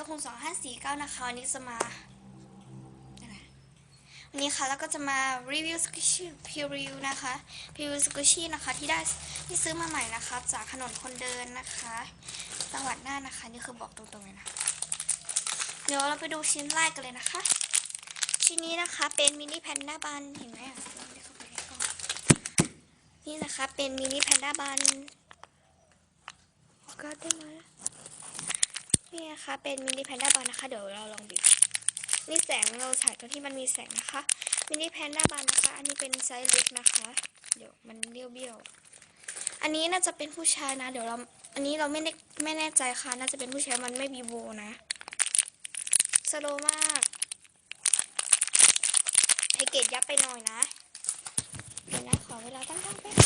ยกคุณสองห้าสี่เก้านะคะวันนี้จะมาวันนี้ค่ะแล้วก็จะมารีวิวสกุชี่พิวิวนะคะพิวิวสกุชี่นะคะที่ได้ที่ซื้อมาใหม่นะคะ จากถนนคนเดินนะคะจังหวัดน่านนะคะนี่คือบอกตรงๆเลยนะเดี๋ยวเราไปดูชิ้นแรกกันเลยนะคะ ชิ้นนี้นะคะเป็นมินิแพนด้าบันเห็นไหมอะเราไม่ได้เข้าไปในกล่องนี่นะคะเป็นมินิแพนด้าบันก็ได้ไหม นี่นะคะเป็นมินิแพนด้าบันนะคะ เดี๋ยวเราลองบิดนี่แสงเราฉายตรงที่มันมีแสงนะคะมินิแพนด้าบันนะคะ อันนี้เป็นไซส์เล็กนะคะ เดี๋ยวมันเบี้ยวเบี้ยวๆอันนี้น่าจะเป็นผู้ชายนะ เดี๋ยวเรา อันนี้เราไม่ได้ไม่แน่ใจค่ะ น่าจะเป็นผู้ชายมันไม่มีโบนะสโลมากให้เกตยับไปหน่อยนะเดี๋ยวนะขอเวลาตั้งๆไปบ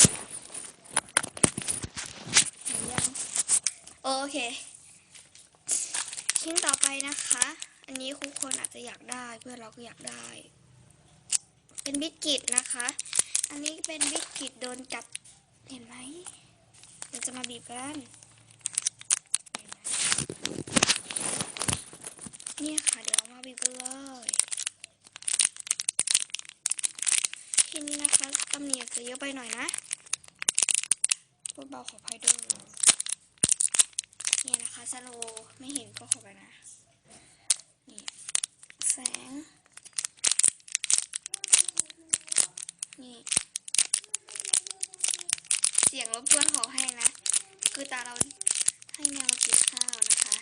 เห็นยังโอเค ชิ้นต่อไปนะคะ อันนี้ทุกคนอาจจะอยากได้เพื่อนเราก็อยากได้ เป็นบิสกิตนะคะ อันนี้เป็นบิสกิตโดนกัดเห็นไหมเดี๋ยวจะมาบีบกันเห็นไหมนี่ค่ะเดี๋ยวมาบีบกันเลยทีนี้นะคะตำหนิจจะเยอะไปหน่อยนะพูดเบาขออภัยด้วย เนี่ยนะคะสโลไม่เห็นก็ขอไปนะ นี่ แสง นี่ เสียงรบกวนขอให้นะ คือตาเราให้แมวมากินข้าวนะคะ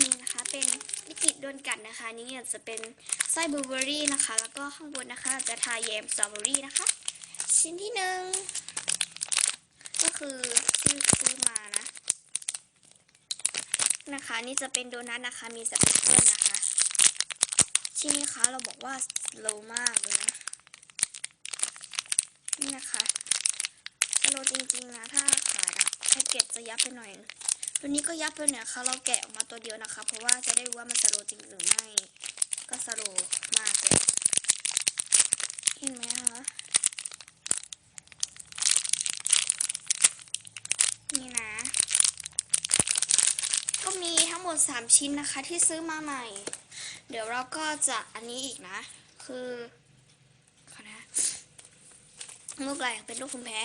นี่นะคะเป็นลิกิดโดนกัดนะคะ นี่เนี่ยจะเป็นไส้บลูเบอร์รี่นะคะ แล้วก็ข้างบนนะคะ จะทาแยมสตรอเบอรี่นะคะ ชิ้นที่หนึ่งก็คือซื้อ นะคะ นี่จะเป็นโดนัทนะคะ มีสเปเชียลนะคะชิ้นนี้คะเราบอกว่าโลมากเลยนะ นี่นะคะโลจริงๆนะ ถ้าขายอะแพ็กเกจจะยับไปหน่อย ตัวนี้ก็ยับไปเนี่ยค่ะ เราแกะออกมาตัวเดียวนะคะ เพราะว่าจะได้รู้ว่ามันสโลว์จริงหรือไม่ ก็สโลว์มากเลยเห็นไหมคะนี่นะ ก็มีทั้งหมด 3 ชิ้นนะคะที่ซื้อมาใหม่ เดี๋ยวเราก็จะอันนี้อีกนะ คือขอนะลูกแหลเป็นลูกคุณแพ้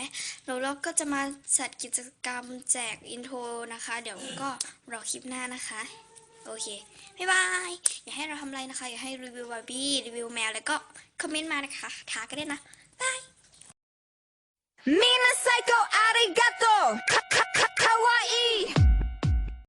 แล้วเราก็จะมาจัดกิจกรรมแจกอินโทรนะคะ เดี๋ยวก็รอคลิปหน้านะคะ โอเค บ๊ายบาย อย่าให้เราทำอะไรนะคะ อย่าให้รีวิวบาร์บี้ รีวิวแมว แล้วก็คอมเมนต์มานะคะท้ากันได้นะบาย Me and the psycho out